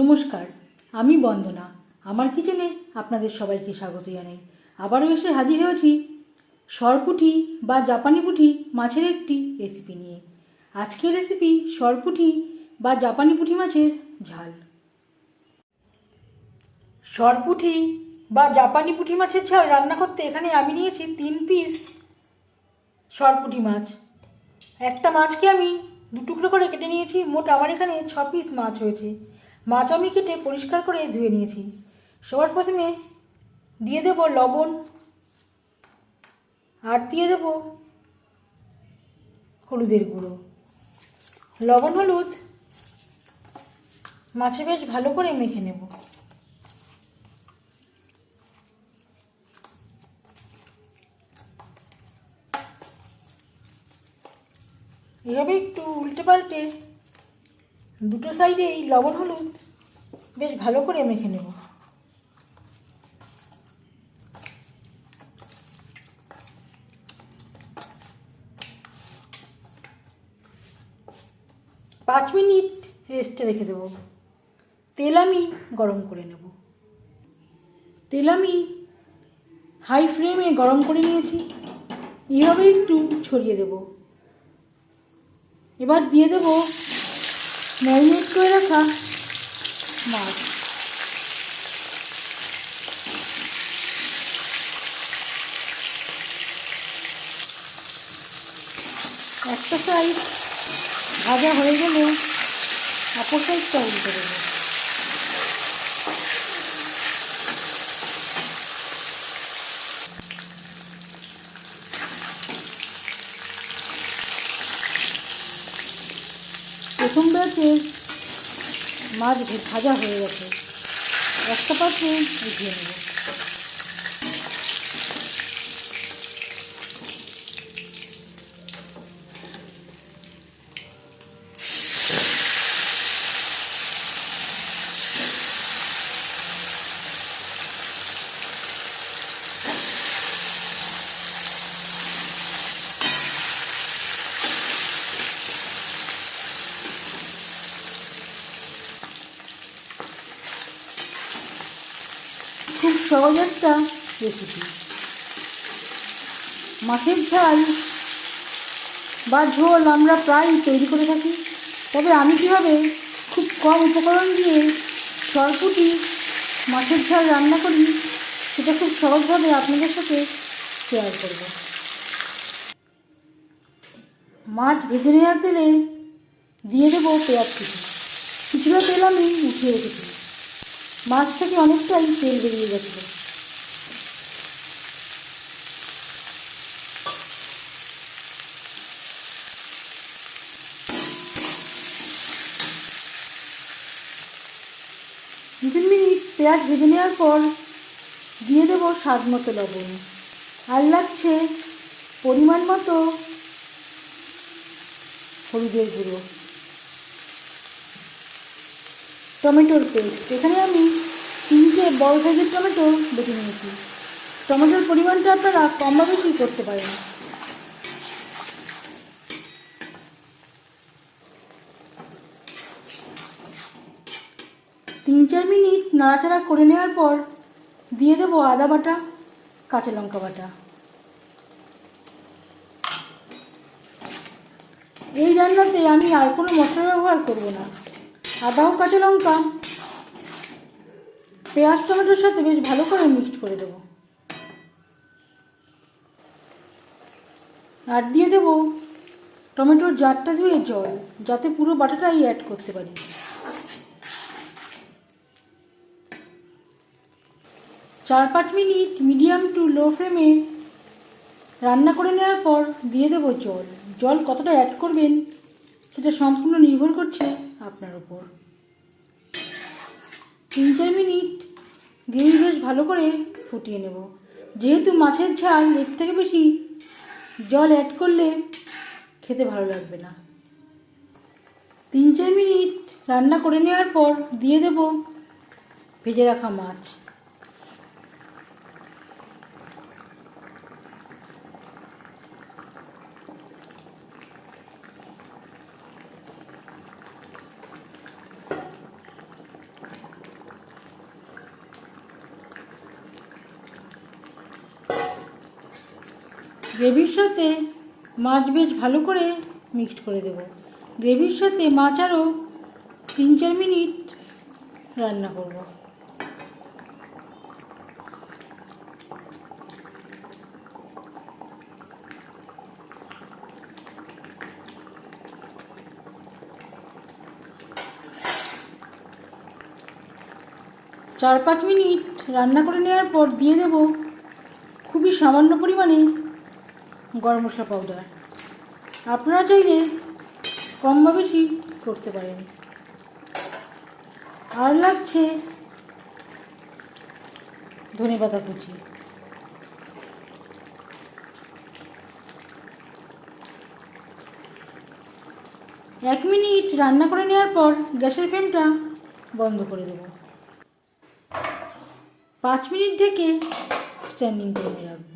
নমস্কার, আমি বন্দনা। আমার কিচেনে আপনাদের সবাইকে স্বাগত জানাই। আবারও এসে হাজির হয়েছি সরপুঠি বা জাপানি পুঁটি মাছের একটি রেসিপি নিয়ে। আজকের রেসিপি সরপুঠি বা জাপানি পুঁটি মাছের ঝাল। সরপুঠি বা জাপানি পুঁটি মাছের ঝাল রান্না করতে এখানে আমি নিয়েছি তিন পিস সরপুঁটি মাছ। একটা মাছকে আমি দু টুকরো করে কেটে নিয়েছি, মোট আমার এখানে ছ পিস মাছ হয়েছে। মাছ আমি কেটে পরিষ্কার করে ধুয়ে নিয়েছি। সবার প্রথমে দিয়ে দেব লবণ, আর দিয়ে দেব হলুদের গুঁড়ো। লবণ, হলুদ মাছে বেশ ভালো করে মেখে নেব। এভাবে একটু উল্টে পাল্টে দুটো সাইডে এই লবণ, হলুদ বেশ ভালো করে মেখে নেব। পাঁচ মিনিট রেস্টে রেখে দেব। তেল আমি গরম করে নেব। তেল আমি হাই ফ্লেমে গরম করে নিয়েছি। এইভাবে একটু ছড়িয়ে দেবো। এবার দিয়ে দেবো ম্যারিনেট করে রাখা মাছ একটা সাইড ভাজা হয়ে গেলে অপর সাইডটা উল্টে দেবো প্রথম ব্যাচে মাছ ভাজা হয়ে গেছে। একটা পাত্রে উঠিয়ে নেব খুব সহজ একটা রেসিপি। মাছের ঝাল বা ঝোল আমরা প্রায়ই তৈরি করে থাকি। তবে আমি কীভাবে খুব কম উপকরণ দিয়ে সরপুটি মাছের ঝাল রান্না করি, সেটা খুব সহজভাবে আপনাদের সাথে শেয়ার করব। মাছ ভেজে নেওয়ার তেলে দিয়ে দেবো পেঁয়াজ কিছুটা তেল আমি উঠিয়ে রেখেছি। মাছ থেকে অনেকটাই তেল বেরিয়ে গেছিল। মিনিট পেঁয়াজ ভেজে নেওয়ার পর দিয়ে দেবো স্বাদ মতো লবণ। আর লাগছে পরিমাণ মতো হলুদের গুঁড়ো। টমেটোর পেস্ট। এখানে আমি তিনটে বড় সাইজের টমেটো বেটে নিয়েছি। টমেটোর পরিমাণটা আপনারা কম বা বেশি করতে পারেন। তিন চার মিনিট নাড়াচাড়া করে নেওয়ার পর দিয়ে দেবো আদা বাটা, কাঁচা লঙ্কা বাটা। এই রান্নাতে আমি আর কোনো মশলা ব্যবহার করব না। আদা ও কাঁচা লঙ্কা। পেঁয়াজ, টমেটোর সাথে বেশ ভালো করে মিক্সড করে দেবো। আর দিয়ে দেবো টমেটোর জারটা ধুয়ে জল, যাতে পুরো বাটাটাই অ্যাড করতে পারি। চার পাঁচ মিনিট মিডিয়াম টু লো ফ্লেমে রান্না করে নেওয়ার পর দিয়ে দেবো জল। জল কতটা অ্যাড করবেন, সেটা সম্পূর্ণ নির্ভর করছে আপনার ওপর তিন চার মিনিট গ্রেভি বেশ ভালো করে ফুটিয়ে নেব। যেহেতু মাছের ঝাল এর থেকে বেশি জল অ্যাড করলে খেতে ভালো লাগবে না। তিন চার মিনিট রান্না করে নেওয়ার পর দিয়ে দেব ভেজে রাখা মাছ। গ্রেভির সাথে মাছ বেশ ভালো করে মিক্সড করে দেব। গ্রেভির সাথে মাছ আরও তিন চার মিনিট রান্না করব। চার পাঁচ মিনিট রান্না করে নেওয়ার পর দিয়ে দেব খুবই সামান্য পরিমাণে গরম মশলা পাউডার আপনারা চাইলে কম বা বেশি করতে পারেন। আর লাগছে ধনে পাতা কুচি। এক মিনিট রান্না করে নেওয়ার পর গ্যাসের ফ্লেমটা বন্ধ করে দেব। পাঁচ মিনিট থেকে স্ট্যান্ডিং টাইমে রাখব।